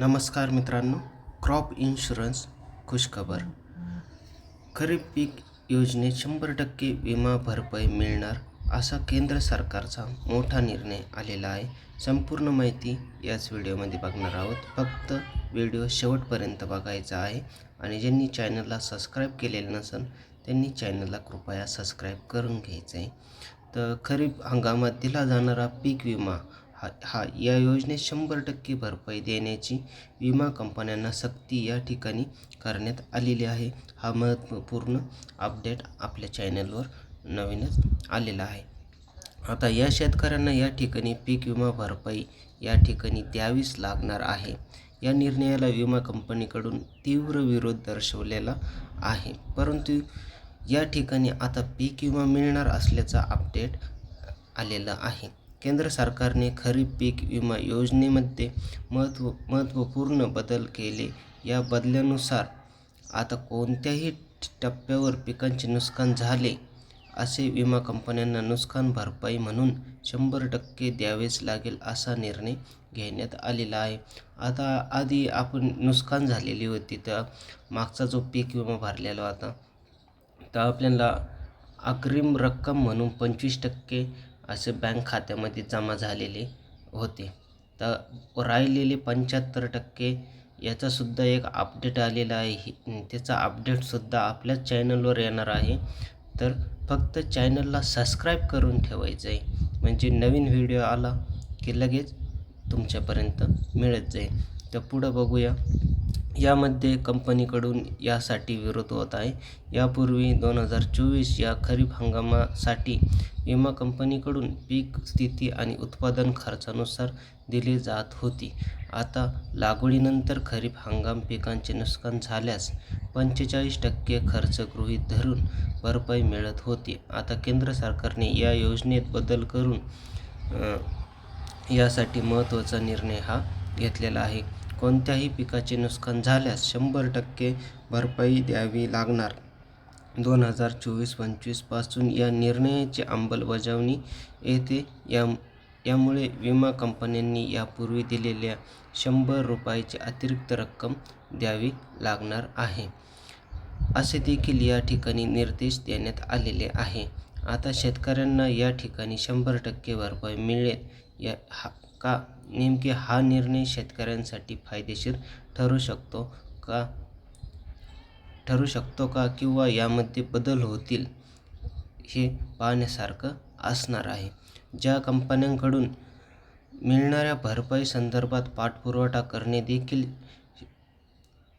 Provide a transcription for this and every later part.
नमस्कार मित्रांनो crop insurance खुशखबर. खरीप पीक योजनेत शंभर टक्के विमा भरपाई मिळणार असा केंद्र सरकारचा मोठा निर्णय आलेला आहे. संपूर्ण माहिती याच व्हिडिओमध्ये बघणार आहोत. फक्त व्हिडिओ शेवटपर्यंत बघायचा आहे आणि ज्यांनी चॅनलला सबस्क्राईब केलेलं नसेल त्यांनी चॅनलला कृपया सबस्क्राईब करून घ्यायचं आहे तर खरीप हंगामात दिला जाणारा पीक विमा हा हा या योजनेत शंभर टक्के भरपाई देण्याची विमा कंपन्यांना सक्ती या ठिकाणी करण्यात आलेली आहे. हा महत्त्वपूर्ण अपडेट आपल्या चॅनलवर नवीनच आलेला आहे. आता या शेतकऱ्यांना या ठिकाणी पीक विमा भरपाई या ठिकाणी द्यावीच लागणार आहे. या निर्णयाला विमा कंपनीकडून तीव्र विरोध दर्शवलेला आहे. परंतु या ठिकाणी आता पीक विमा मिळणार असल्याचा अपडेट आलेला आहे. केंद्र सरकारने खरीप पीक विमा योजनेमध्ये महत्त्व महत्त्वपूर्ण बदल केले. या बदलानुसार आता कोणत्याही टप्प्यावर पिकांचे नुकसान झाले असे विमा कंपन्यांना नुकसान भरपाई म्हणून शंभर टक्के द्यावेच लागेल असा निर्णय घेण्यात आलेला आहे. आता आधी आपण नुकसान झालेली होती तर मागचा जो पीक विमा भरलेला होता तर आपल्याला अग्रिम रक्कम म्हणून पंचवीस टक्के असे बँक खात्यामध्ये जमा झालेले होते. तर राहिलेले पंच्याहत्तर टक्के याचासुद्धा एक अपडेट आलेला आहे. त्याचा अपडेटसुद्धा आपल्याच चॅनलवर येणार आहे. तर फक्त चॅनलला सबस्क्राईब करून ठेवायचं आहे. म्हणजे नवीन व्हिडिओ आला की लगेच तुमच्यापर्यंत मिळत जाईल. तर पुढं बघूया. यामध्ये कंपनीकडून यासाठी विरोध होत आहे. यापूर्वी दोन हजार चोवीस या खरीप हंगामासाठी विमा कंपनीकडून पीक स्थिती आणि उत्पादन खर्चानुसार दिली जात होती. आता लागवडीनंतर खरीप हंगाम पिकांचे नुकसान झाल्यास पंचेचाळीस टक्के खर्च गृहीत धरून भरपाई मिळत होती. आता केंद्र सरकारने या योजनेत बदल करून यासाठी महत्त्वाचा निर्णय हा घेतलेला आहे. कोणत्याही पिकाचे नुकसान झाल्यास शंभर टक्के भरपाई द्यावी लागणार. दोन हजार चोवीस पंचवीसपासून या निर्णयाची अंमलबजावणी येते. या यामुळे विमा कंपन्यांनी यापूर्वी दिलेल्या शंभर रुपयाची अतिरिक्त रक्कम द्यावी लागणार आहे. असे देखील या ठिकाणी निर्देश देण्यात आलेले आहे. आता शेतकऱ्यांना या ठिकाणी शंभर टक्के भरपाई मिळेल. या हा का नेमके हा निर्णय शेतकऱ्यांसाठी फायदेशीर ठरू शकतो का? ठरू शकतो का किंवा यामध्ये बदल होतील हे पाहण्यासारखं असणार आहे. ज्या कंपन्यांकडून मिळणाऱ्या भरपाई संदर्भात पाठपुरावा करणे देखील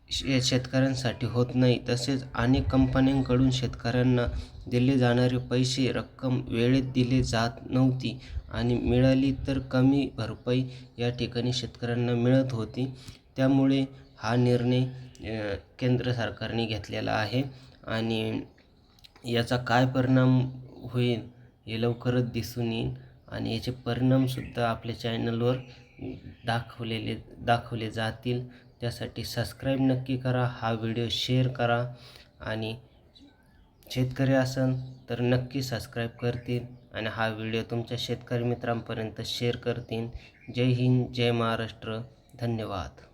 शे शेतकऱ्यांसाठी होत नाही. तसेच अनेक कंपन्यांकडून शेतकऱ्यांना दिले जाणारे पैसे रक्कम वेळेत दिले जात नव्हती. आणि मिळाली तर कमी भरपाई या ठिकाणी शेतकऱ्यांना मिळत होती. त्यामुळे हा निर्णय केंद्र सरकारने घेतलेला आहे आणि याचा काय परिणाम होईल हे लवकरच दिसून येईल आणि याचे परिणामसुद्धा आपल्या चॅनलवर दाखवलेले दाखवले जातील. त्यासाठी सबस्क्राईब नक्की करा हा व्हिडिओ शेअर करा आणि शेतकरी असन तर नक्की सबस्क्राईब करतील आणि हा व्हिडिओ तुमच्या शेतकरी मित्रांपर्यंत शेअर करतील. जय हिंद जय महाराष्ट्र. धन्यवाद.